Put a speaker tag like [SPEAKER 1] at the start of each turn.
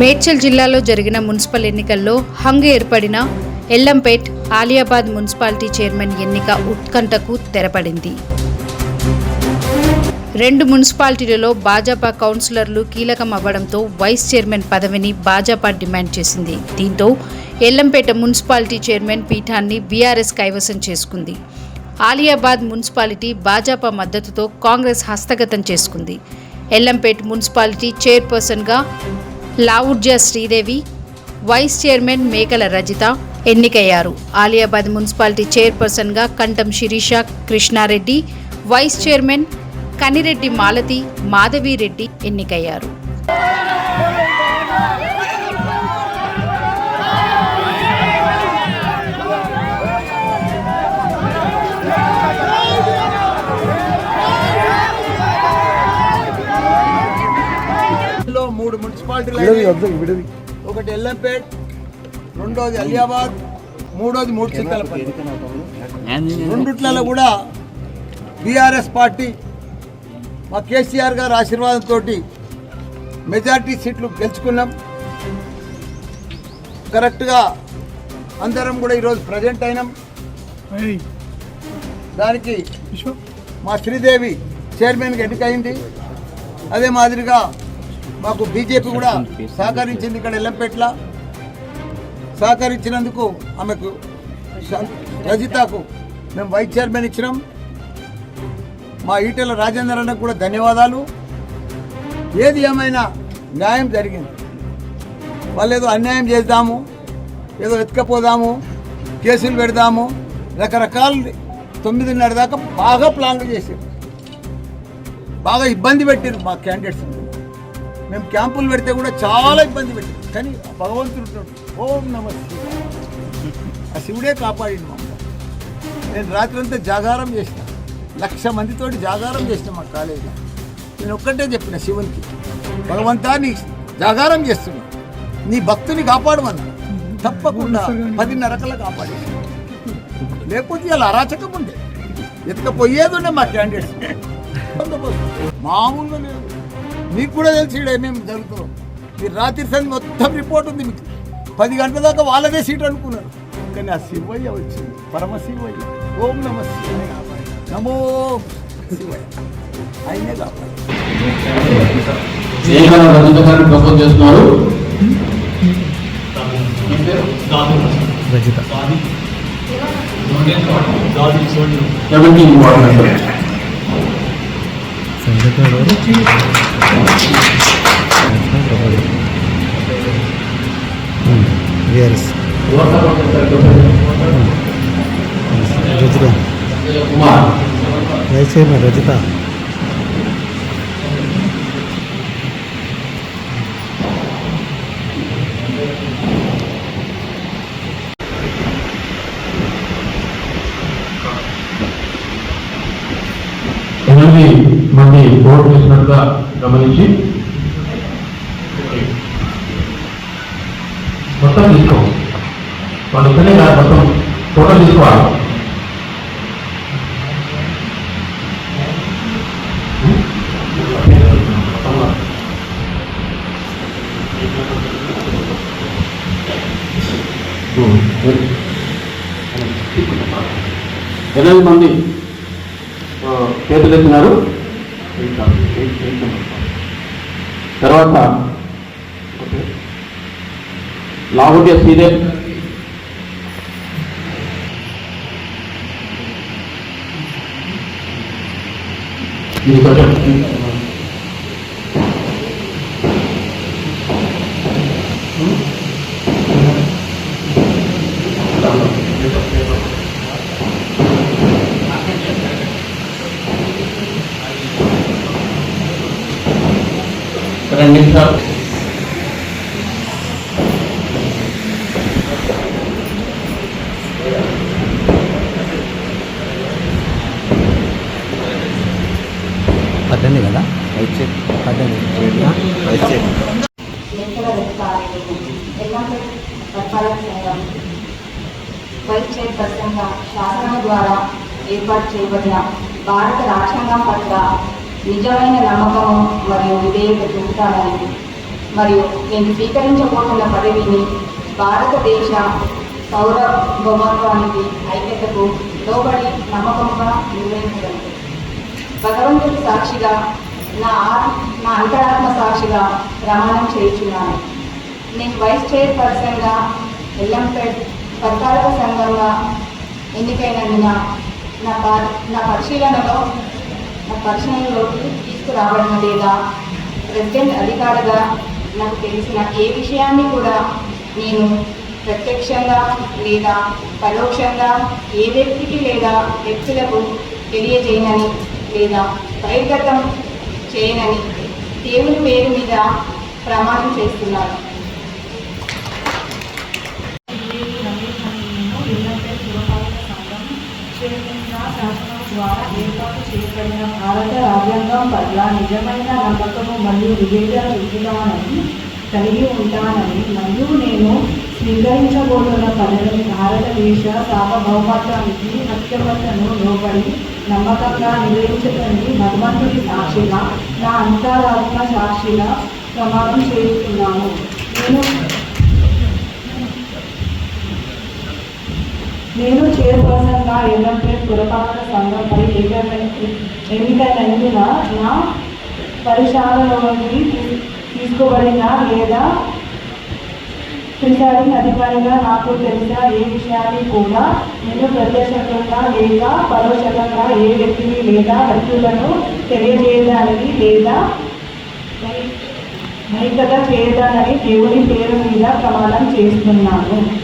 [SPEAKER 1] మేడ్చల్ జిల్లాలో జరిగిన మున్సిపల్ ఎన్నికల్లో హంగ్ ఏర్పడిన ఎల్లంపేట్ ఆలియాబాద్ మున్సిపాలిటీ చైర్మన్ ఎన్నిక ఉత్కంఠకు తెరపడింది. రెండు మున్సిపాలిటీలలో భాజపా కౌన్సిలర్లు కీలకం అవ్వడంతో వైస్ చైర్మన్ పదవిని భాజపా డిమాండ్ చేసింది. దీంతో ఎల్లంపేట మున్సిపాలిటీ చైర్మన్ పీఠాన్ని బీఆర్ఎస్ కైవసం చేసుకుంది. ఆలియాబాద్ మున్సిపాలిటీ భాజపా మద్దతుతో కాంగ్రెస్ హస్తగతం చేసుకుంది. ఎల్లంపేట్ మున్సిపాలిటీ చైర్పర్సన్గా లావుడ్జా శ్రీదేవి వైస్ చైర్మన్ మేకల రజిత ఎన్నికయ్యారు. ఆలియాబాద్ మున్సిపాలిటీ చైర్పర్సన్గా కంటం శిరీష కృష్ణారెడ్డి వైస్ చైర్మన్ కనిరెడ్డి మాలతి మాధవిరెడ్డి ఎన్నికయ్యారు.
[SPEAKER 2] విడవి
[SPEAKER 3] ఒకటి ఎల్లంపేట్ రెండోది అలియాబాద్ మూడోది మూడు చింతలపల్లి రెండిట్లలో కూడా బీఆర్ఎస్ పార్టీ మా కేసీఆర్ గారి ఆశీర్వాదంతో మెజార్టీ సీట్లు గెలుచుకున్నాం. కరెక్ట్గా అందరం కూడా ఈరోజు ప్రజెంట్ అయినాం. దానికి మా శ్రీదేవి చైర్మన్కి ఎన్నికైంది అదే మాదిరిగా మాకు బీజేపీ కూడా సహకరించింది ఇక్కడ ఎల్లంపేట్ల. సహకరించినందుకు ఆమెకు రజితకు మేము వైస్ చైర్మన్ ఇచ్చినాం. మా ఈటెల రాజేందర్ అన్నకు కూడా ధన్యవాదాలు. ఏది ఏమైనా న్యాయం జరిగింది. వాళ్ళు ఏదో అన్యాయం చేద్దాము ఏదో ఎత్తుకపోదాము కేసులు పెడదాము రకరకాల తొమ్మిదిన్నర దాకా బాగా ప్లాన్లు చేశారు. బాగా ఇబ్బంది పెట్టారు మా క్యాండిడేట్స్. మేము క్యాంపులు పెడితే కూడా చాలా ఇబ్బంది పెట్టింది కానీ భగవంతుడు ఓం నమ ఆ శివుడే కాపాడింది మమ్మల్ని నేను రాత్రంతా జాగారం చేసిన. లక్ష మందితోటి జాగారం చేసిన మా కాలేజీ. నేను ఒక్కటే చెప్పిన శివునికి భగవంతా నీ జాగారం చేస్తున్నా. నీ భక్తుని కాపాడమన్నా. తప్పకుండా పదిన్నరకల కాపాడే. లేకపోతే ఇలా అరాచకం ఉండే. ఎత్తుకపోయేది ఉండే మా క్యాండిడేట్స్ మామూలుగా లేదు. మీకు కూడా తెలిసి ఏమేమి జరుగుతుందో. మీరు రాత్రి సంది మొత్తం రిపోర్ట్ ఉంది మీకు. పది గంటల దాకా వాళ్ళదే సీట్ అనుకున్నారు. కానీ ఆ శివయ్య వచ్చింది. పరమ శివయ్య. ఓం నమ శివాయ. నమో శివయ్య ఆయనే కాపాడు
[SPEAKER 4] ప్రపోజ్ చేస్తున్నారు.
[SPEAKER 2] സംഘത്തെ V R
[SPEAKER 4] S
[SPEAKER 2] Rajitha vice chairman
[SPEAKER 4] Rajitha మంది ఓటు వేసినట్టుగా గమనించి మొత్తం తీసుకో. వాళ్ళు ఇక్కడే కాదు మొత్తం టోటల్ తీసుకోవాలి. ఎనిమిది మంది ఆ, చేతులు ఎత్తినారు. తర్వాత లాహుడియా సీదే ఇది కొంచెం రెండు నిమిషాలు
[SPEAKER 2] పద్దెనిమిది కదా? పద్దెనిమిది. వైస్
[SPEAKER 5] చైర్పర్సన్గా శాసనం ద్వారా ఏర్పాటు చేయబడిన భారత రాజ్యాంగం పట్ల నిజమైన నమ్మకం మరియు విధేయత చూపుతానని మరియు నేను స్వీకరించబోతున్న పదవిని భారతదేశ సార్వభౌమత్వానికి ఐక్యతకు లోబడి నమ్మకంగా నిర్వహించగలను భగవంతుడి సాక్షిగా నా నా అంతరాత్మ సాక్షిగా ప్రమాణం చేయించున్నాను. నేను వైస్ చైర్పర్సన్గా ఎల్లంపేట్ పరిపాలక సంఘంగా ఎన్నికైనందున నా ప- నా పరిశీలనలో నా తీసుకురావడం లేదా? ప్రెసిడెంట్ అధికారిగా నాకు తెలిసిన ఏ విషయాన్ని కూడా నేను ప్రత్యక్షంగా లేదా పరోక్షంగా ఏ వ్యక్తికి లేదా వ్యక్తులకు తెలియజేయనని లేదా బహిర్గతం చేయనని దేవుని పేరు మీద ప్రమాణం చేస్తున్నాను.
[SPEAKER 6] ద్వారా ఏర్పాటు చేయబడిన భారత రాజ్యాంగం పట్ల నిజమైన నమ్మకము మరియు విధేయత విధానాన్ని కలిగి ఉంటానని మరియు నేను స్వీకరించబోతున్న పదవిని భారతదేశ సార్వభౌమత్వానికి ఐక్యమత్యను లోబడి నమ్మకంగా నిర్వహించదని భగవంతుడి సాక్షిగా నా అంతరాత్మ సాక్షిగా ప్రమాణం చేస్తున్నాను. నేను నేను చైర్పర్సన్గా పురపాలక సంఘంపై ఏకైక- ఎన్నికైనందున నా పరిశాలలోకి తీసుకోబడిన లేదా ప్రిసైడింగ్ అధికారిగా నాకు తెలిసిన ఏ విషయాన్ని కూడా నేను ప్రత్యక్షంగా లేదా పరోక్షంగా ఏ వ్యక్తిని లేదా వ్యక్తులను తెలియజేయడానికి లేదా నైకత చేయడానని దేవుని పేరు మీద ప్రమాణం చేస్తున్నాను.